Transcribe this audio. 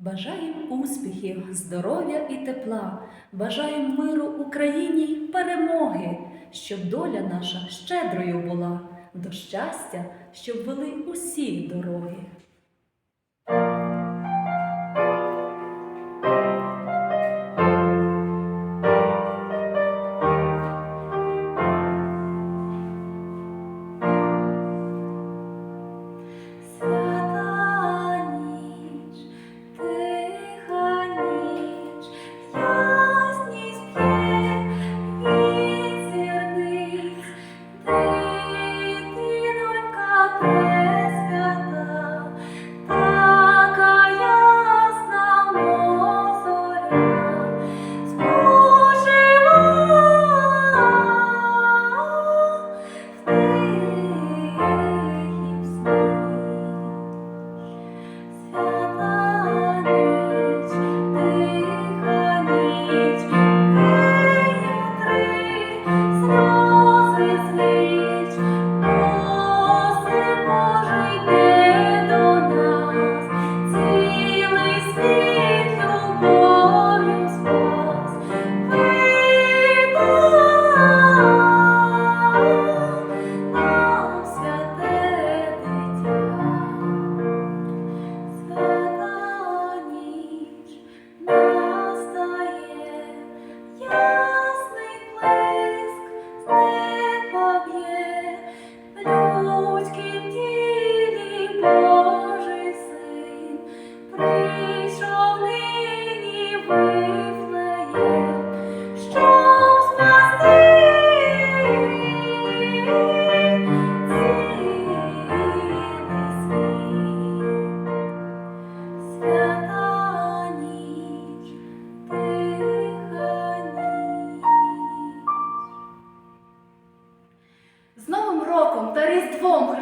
Бажаємо успіхів, здоров'я і тепла, бажаємо миру Україні й перемоги, щоб доля наша щедрою була, до щастя, щоб вели усі дороги. Роком та Різдвом